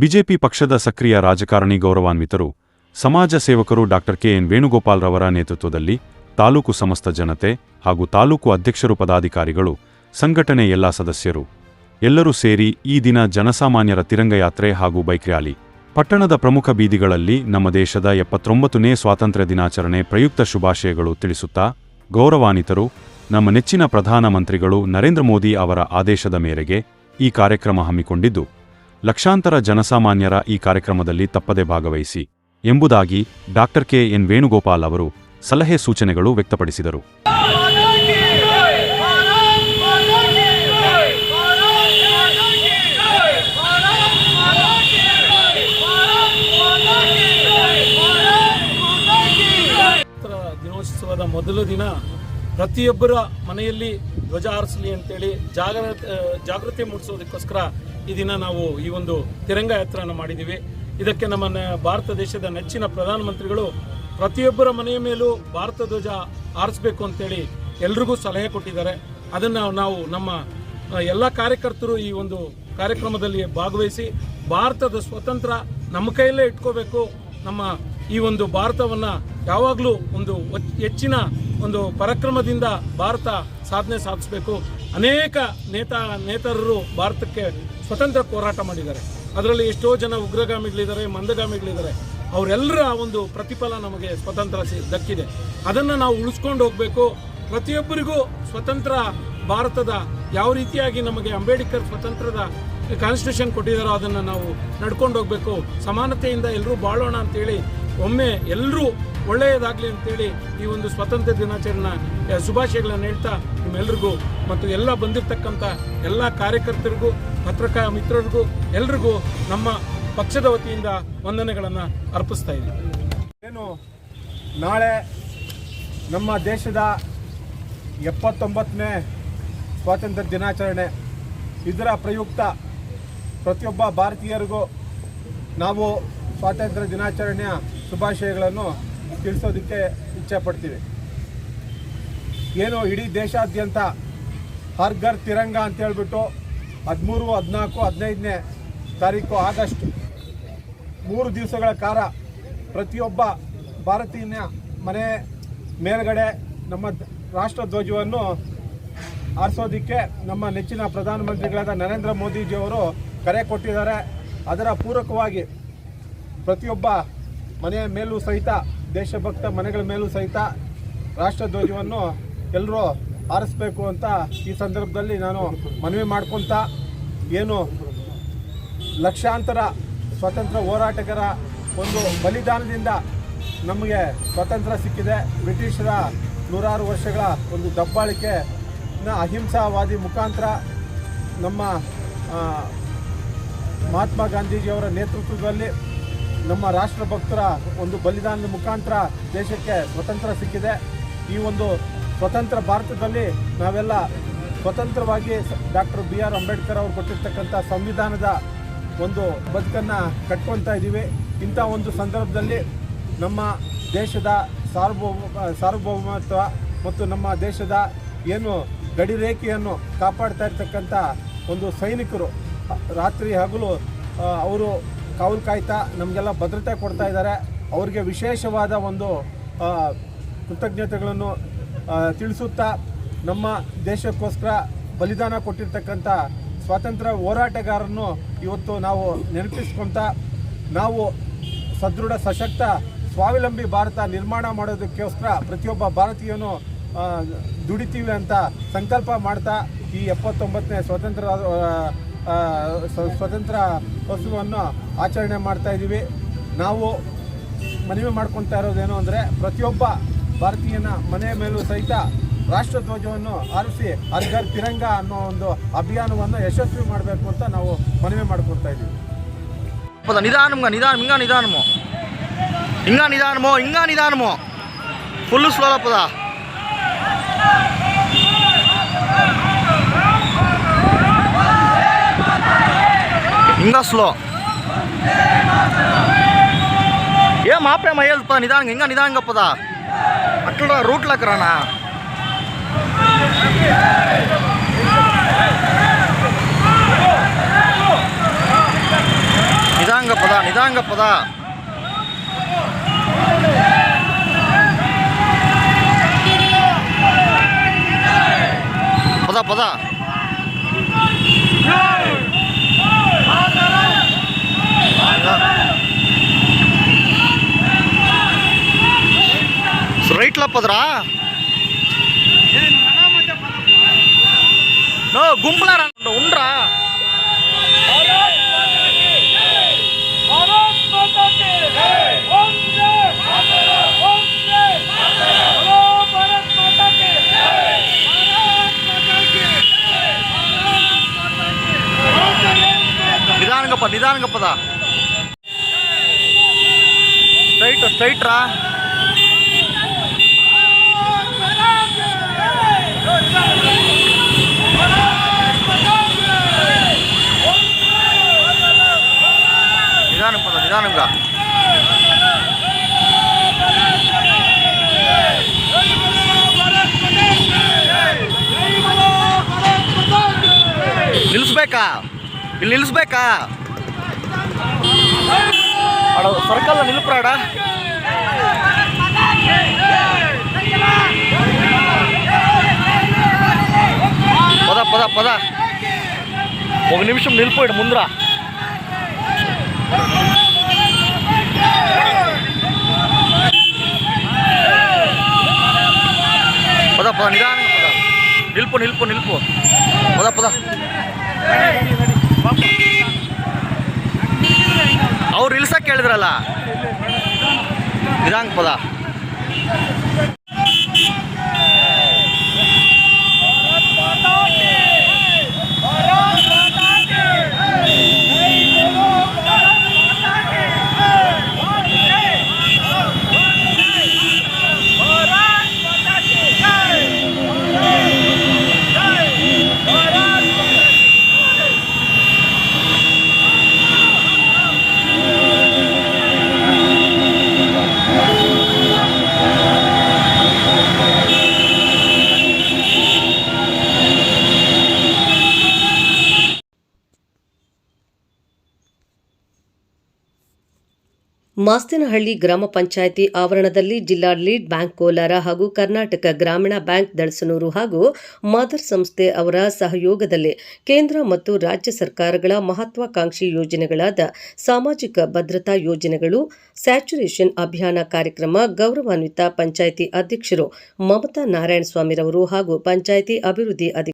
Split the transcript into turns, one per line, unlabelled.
BJP ಪಕ್ಷದ ಸಕ್ರಿಯ ರಾಜಕಾರಣಿ ಗೌರವಾನ್ವಿತರು, ಸಮಾಜ ಸೇವಕರು ಡಾಕ್ಟರ್ ಕೆಎನ್ ವೇಣುಗೋಪಾಲ್ ರವರ ನೇತೃತ್ವದಲ್ಲಿ ತಾಲೂಕು ಸಮಸ್ತ ಜನತೆ ಹಾಗೂ ತಾಲೂಕು ಅಧ್ಯಕ್ಷರು ಪದಾಧಿಕಾರಿಗಳು, ಸಂಘಟನೆ ಎಲ್ಲ ಸದಸ್ಯರು, ಎಲ್ಲರೂ ಸೇರಿ ಈ ದಿನ ಜನಸಾಮಾನ್ಯರ ತಿರಂಗಯಾತ್ರೆ ಹಾಗೂ ಬೈಕ್ ರ್ಯಾಲಿ. ಪಟ್ಟಣದ ಪ್ರಮುಖ ಬೀದಿಗಳಲ್ಲಿ ನಮ್ಮ ದೇಶದ ಎಪ್ಪತ್ತೊಂಬತ್ತನೇ ಸ್ವಾತಂತ್ರ್ಯ ದಿನಾಚರಣೆ ಪ್ರಯುಕ್ತ ಶುಭಾಶಯಗಳು ತಿಳಿಸುತ್ತಾ, ಗೌರವಾನ್ವಿತರು, ನಮ್ಮ ನೆಚ್ಚಿನ ಪ್ರಧಾನಮಂತ್ರಿಗಳು ನರೇಂದ್ರ ಮೋದಿ ಅವರ ಆದೇಶದ ಮೇರೆಗೆ ಈ ಕಾರ್ಯಕ್ರಮ ಹಮ್ಮಿಕೊಂಡಿದ್ದು. ಲಕ್ಷಾಂತರ ಜನಸಾಮಾನ್ಯರ ಈ ಕಾರ್ಯಕ್ರಮದಲ್ಲಿ ತಪ್ಪದೆ ಭಾಗವಹಿಸಿ ಎಂಬುದಾಗಿ ಡಾಕ್ಟರ್ ಕೆ ಎನ್ ವೇಣುಗೋಪಾಲ್ ಅವರು ಸಲಹೆ ಸೂಚನೆಗಳು ವ್ಯಕ್ತಪಡಿಸಿದರು.
ಪ್ರತಿಯೊಬ್ಬರ ಮನೆಯಲ್ಲಿ ಧ್ವಜ ಹಾರಿಸಲಿ ಅಂತೇಳಿ ಜಾಗರ ಜಾಗೃತಿ ಮೂಡಿಸೋದಕ್ಕೋಸ್ಕರ ಈ ದಿನ ನಾವು ಈ ಒಂದು ತಿರಂಗ ಯಾತ್ರೆಯನ್ನು ಮಾಡಿದ್ದೀವಿ. ಇದಕ್ಕೆ ನಮ್ಮ ಭಾರತ ದೇಶದ ನೆಚ್ಚಿನ ಪ್ರಧಾನಮಂತ್ರಿಗಳು ಪ್ರತಿಯೊಬ್ಬರ ಮನೆಯ ಮೇಲೂ ಭಾರತ ಧ್ವಜ ಹಾರಿಸಬೇಕು ಅಂತೇಳಿ ಎಲ್ರಿಗೂ ಸಲಹೆ ಕೊಟ್ಟಿದ್ದಾರೆ. ಅದನ್ನು ನಾವು ನಮ್ಮ ಎಲ್ಲ ಕಾರ್ಯಕರ್ತರು ಈ ಒಂದು ಕಾರ್ಯಕ್ರಮದಲ್ಲಿ ಭಾಗವಹಿಸಿ ಭಾರತದ ಸ್ವತಂತ್ರ ನಮ್ಮ ಕೈಯಲ್ಲೇ ಇಟ್ಕೋಬೇಕು. ನಮ್ಮ ಈ ಒಂದು ಭಾರತವನ್ನ ಯಾವಾಗಲೂ ಒಂದು ಹೆಚ್ಚಿನ ಒಂದು ಪರಾಕ್ರಮದಿಂದ ಭಾರತ ಸಾಧನೆ ಸಾಧಿಸಬೇಕು. ಅನೇಕ ನೇತಾ, ನೇತಾರರು ಭಾರತಕ್ಕೆ ಸ್ವತಂತ್ರ ಹೋರಾಟ ಮಾಡಿದ್ದಾರೆ. ಅದರಲ್ಲಿ ಎಷ್ಟೋ ಜನ ಉಗ್ರಗಾಮಿಗಳಿದ್ದಾರೆ, ಮಂದಗಾಮಿಗಳಿದ್ದಾರೆ. ಅವರೆಲ್ಲರ ಒಂದು ಪ್ರತಿಫಲ ನಮಗೆ ಸ್ವತಂತ್ರ ದಕ್ಕಿದೆ. ಅದನ್ನು ನಾವು ಉಳಿಸ್ಕೊಂಡು ಹೋಗಬೇಕು. ಪ್ರತಿಯೊಬ್ಬರಿಗೂ ಸ್ವತಂತ್ರ ಭಾರತದ ಯಾವ ರೀತಿಯಾಗಿ ನಮಗೆ ಅಂಬೇಡ್ಕರ್ ಸ್ವತಂತ್ರದ ಕಾನ್ಸ್ಟಿಟ್ಯೂಷನ್ ಕೊಟ್ಟಿದ್ದಾರೋ ಅದನ್ನು ನಾವು ನಡ್ಕೊಂಡು ಹೋಗಬೇಕು. ಸಮಾನತೆಯಿಂದ ಎಲ್ಲರೂ ಬಾಳೋಣ ಅಂತೇಳಿ ಒಮ್ಮೆ ಎಲ್ಲರೂ ಒಳ್ಳೆಯದಾಗಲಿ ಅಂತೇಳಿ ಈ ಒಂದು ಸ್ವಾತಂತ್ರ್ಯ ದಿನಾಚರಣೆ ಶುಭಾಶಯಗಳನ್ನು ಹೇಳ್ತಾ ನಿಮ್ಮೆಲ್ರಿಗೂ ಮತ್ತು ಎಲ್ಲ ಬಂದಿರತಕ್ಕಂಥ ಎಲ್ಲ ಕಾರ್ಯಕರ್ತರಿಗೂ, ಪತ್ರಕ ಮಿತ್ರರಿಗೂ, ಎಲ್ರಿಗೂ ನಮ್ಮ ಪಕ್ಷದ ವತಿಯಿಂದ ವಂದನೆಗಳನ್ನು ಅರ್ಪಿಸ್ತಾ ಇದ್ದೀವಿ
ಏನು, ನಾಳೆ ನಮ್ಮ ದೇಶದ ಎಪ್ಪತ್ತೊಂಬತ್ತನೇ ಸ್ವಾತಂತ್ರ್ಯ ದಿನಾಚರಣೆ. ಇದರ ಪ್ರಯುಕ್ತ ಪ್ರತಿಯೊಬ್ಬ ಭಾರತೀಯರಿಗೂ ನಾವು ಸ್ವಾತಂತ್ರ್ಯ ದಿನಾಚರಣೆಯ ಶುಭಾಶಯಗಳನ್ನು ತಿಳಿಸೋದಕ್ಕೆ ಇಚ್ಛೆ ಪಡ್ತೀವಿ ಏನು ಇಡೀ ದೇಶಾದ್ಯಂತ ಹರ್ ಘರ್ ತಿರಂಗ ಅಂತ ಹೇಳ್ಬಿಟ್ಟು ಹದಿಮೂರು, ಹದಿನಾಲ್ಕು, ಹದಿನೈದನೇ ತಾರೀಕು ಆಗಸ್ಟ್ ಮೂರು ದಿವಸಗಳ ಕಾಲ ಪ್ರತಿಯೊಬ್ಬ ಭಾರತೀಯ ಮನೆ ಮೇಲ್ಗಡೆ ನಮ್ಮ ರಾಷ್ಟ್ರ ಧ್ವಜವನ್ನು ಆರಿಸೋದಕ್ಕೆ ನಮ್ಮ ನೆಚ್ಚಿನ ಪ್ರಧಾನಮಂತ್ರಿಗಳಾದ ನರೇಂದ್ರ ಮೋದಿಜಿಯವರು ಕರೆ ಕೊಟ್ಟಿದ್ದಾರೆ. ಅದರ ಪೂರಕವಾಗಿ ಪ್ರತಿಯೊಬ್ಬ ಮನೆಯ ಮೇಲೂ ಸಹಿತ, ದೇಶಭಕ್ತ ಮನೆಗಳ ಮೇಲೂ ಸಹಿತ ರಾಷ್ಟ್ರ ಧ್ವಜವನ್ನು ಎಲ್ಲರೂ ಆರಿಸ್ಬೇಕು ಅಂತ ಈ ಸಂದರ್ಭದಲ್ಲಿ ನಾನು ಮನವಿ ಮಾಡ್ಕೊತ ಏನು ಲಕ್ಷಾಂತರ ಸ್ವಾತಂತ್ರ್ಯ ಹೋರಾಟಗಾರ ಒಂದು ಬಲಿದಾನದಿಂದ ನಮಗೆ ಸ್ವಾತಂತ್ರ್ಯ ಸಿಕ್ಕಿದೆ. ಬ್ರಿಟಿಷರ ನೂರಾರು ವರ್ಷಗಳ ಒಂದು ದಬ್ಬಾಳಿಕೆ ಅಹಿಂಸಾವಾದಿ ಮುಖಾಂತರ ನಮ್ಮ ಮಹಾತ್ಮ ಗಾಂಧೀಜಿಯವರ ನೇತೃತ್ವದಲ್ಲಿ ನಮ್ಮ ರಾಷ್ಟ್ರ ಭಕ್ತರ ಒಂದು ಬಲಿದಾನದ ಮುಖಾಂತರ ದೇಶಕ್ಕೆ ಸ್ವತಂತ್ರ ಸಿಕ್ಕಿದೆ. ಈ ಒಂದು ಸ್ವತಂತ್ರ ಭಾರತದಲ್ಲಿ ನಾವೆಲ್ಲ ಸ್ವತಂತ್ರವಾಗಿ ಡಾಕ್ಟರ್ ಬಿ ಆರ್ ಅಂಬೇಡ್ಕರ್ ಅವರು ಕೊಟ್ಟಿರ್ತಕ್ಕಂಥ ಸಂವಿಧಾನದ ಒಂದು ಬದುಕನ್ನು ಕಟ್ಕೊತಾ ಇದ್ದೀವಿ ಇಂಥ ಒಂದು ಸಂದರ್ಭದಲ್ಲಿ ನಮ್ಮ ದೇಶದ ಸಾರ್ವಭೌಮ, ಸಾರ್ವಭೌಮತ್ವ ಮತ್ತು ನಮ್ಮ ದೇಶದ ಏನು ಗಡಿ ರೇಖೆಯನ್ನು ಕಾಪಾಡ್ತಾ ಇರ್ತಕ್ಕಂಥ ಒಂದು ಸೈನಿಕರು, ರಾತ್ರಿ ಹಗಲು ಅವರು ಕಾವಲು ಕಾಯ್ತಾ ನಮಗೆಲ್ಲ ಭದ್ರತೆ ಕೊಡ್ತಾ ಇದ್ದಾರೆ. ಅವರಿಗೆ ವಿಶೇಷವಾದ ಒಂದು ಕೃತಜ್ಞತೆಗಳನ್ನು ತಿಳಿಸುತ್ತಾ ನಮ್ಮ ದೇಶಕ್ಕೋಸ್ಕರ ಬಲಿದಾನ ಕೊಟ್ಟಿರ್ತಕ್ಕಂಥ ಸ್ವಾತಂತ್ರ್ಯ ಹೋರಾಟಗಾರರನ್ನು ಇವತ್ತು ನಾವು ನೆನಪಿಸ್ಕೊಂತ ನಾವು ಸದೃಢ ಸಶಕ್ತ ಸ್ವಾವಲಂಬಿ ಭಾರತ ನಿರ್ಮಾಣ ಮಾಡೋದಕ್ಕೋಸ್ಕರ ಪ್ರತಿಯೊಬ್ಬ ಭಾರತೀಯನು ದುಡಿತೀವಿ ಅಂತ ಸಂಕಲ್ಪ ಮಾಡ್ತಾ ಈ ಎಪ್ಪತ್ತೊಂಬತ್ತನೇ ಸ್ವತಂತ್ರ ಆ, ಸ್ವ- ಸ್ವತಂತ್ರ ಹಸುವನ್ನು ಆಚರಣೆ ಮಾಡ್ತಾ ಇದ್ದೀವಿ. ನಾವು ಮನವಿ ಮಾಡ್ಕೊತಾ ಇರೋದೇನು ಅಂದರೆ ಪ್ರತಿಯೊಬ್ಬ ಭಾರತೀಯನ ಮನೆ ಮೇಲೂ ಸಹಿತ ರಾಷ್ಟ್ರಧ್ವಜವನ್ನು ಆರಿಸಿ ಅರ್ಘರ್ ತಿರಂಗ ಅನ್ನೋ ಒಂದು ಅಭಿಯಾನವನ್ನು ಯಶಸ್ವಿ ಮಾಡಬೇಕು ಅಂತ ನಾವು ಮನವಿ ಮಾಡ್ಕೊಡ್ತಾ ಇದ್ದೀವಿ.
ನಿಧಾನ ನಿಧಾನ ಹಿಂಗ ನಿಧಾನಮೋ. ಹಿಂಗ ನಿಧಾನಮೋ ಹಿಂಗ ನಿಧಾನಮೋ. ಫುಲ್ಲು ಸ್ಲೋಲಪ್ಪದ ఇంకా స్లో ఏం ఆపేమో వెళ్తా నిదానంగా ఇంకా నిదానంగా పోదా అట్లా రూట్లోకి రానా నిదానంగా పదా నిదానంగా పదా ரைట్లో పోదురా నో గుంపులారా ఉండరా நிதானுங்கப்பா நிதானுங்கப்பதா ನಿಲ್ಲಿಸ್ಬೇಕಾ ಇಲ್ಲಿ ನಿಲ್ಲಿಸ್ಬೇಕಾ ಅಡ ಸರ್ಕಲ್ ನಿಲ್ಪ್ರಾಡ పద పద పద ఒక నిమిషం నిలిపోయాడు ముందరా పద పద నిదానంగా పద నిలుపు నిలుపు నిలుపు పద పద ಅವ್ರು ಇಳ್ಸಕ್ಕೆ ಹೇಳಿದ್ರಲ್ಲ ನಿಧಾಂಗ ಪದ.
ಮಾಸ್ತಿನಹಳ್ಳಿ ಗ್ರಾಮ ಪಂಚಾಯಿತಿ ಆವರಣದಲ್ಲಿ ಜಿಲ್ಲಾ ಲೀಡ್ ಬ್ಯಾಂಕ್ ಕೋಲಾರ ಹಾಗೂ ಕರ್ನಾಟಕ ಗ್ರಾಮೀಣ ಬ್ಯಾಂಕ್ ದಳಸನೂರು ಹಾಗೂ ಮಾದರ್ ಸಂಸ್ಥೆ ಅವರ ಸಹಯೋಗದಲ್ಲಿ ಕೇಂದ್ರ ಮತ್ತು ರಾಜ್ಯ ಸರ್ಕಾರಗಳ ಮಹತ್ವಾಕಾಂಕ್ಷಿ ಯೋಜನೆಗಳಾದ ಸಾಮಾಜಿಕ ಭದ್ರತಾ ಯೋಜನೆಗಳು, ಸ್ಯಾಚುರೇಷನ್ ಅಭಿಯಾನ ಕಾರ್ಯಕ್ರಮ, ಗೌರವಾನ್ವಿತ ಪಂಚಾಯಿತಿ ಅಧ್ಯಕ್ಷರು ಮಮತಾ ನಾರಾಯಣಸ್ವಾಮಿರವರು ಹಾಗೂ ಪಂಚಾಯಿತಿ ಅಭಿವೃದ್ಧಿ ಅಧಿಕಾರಿ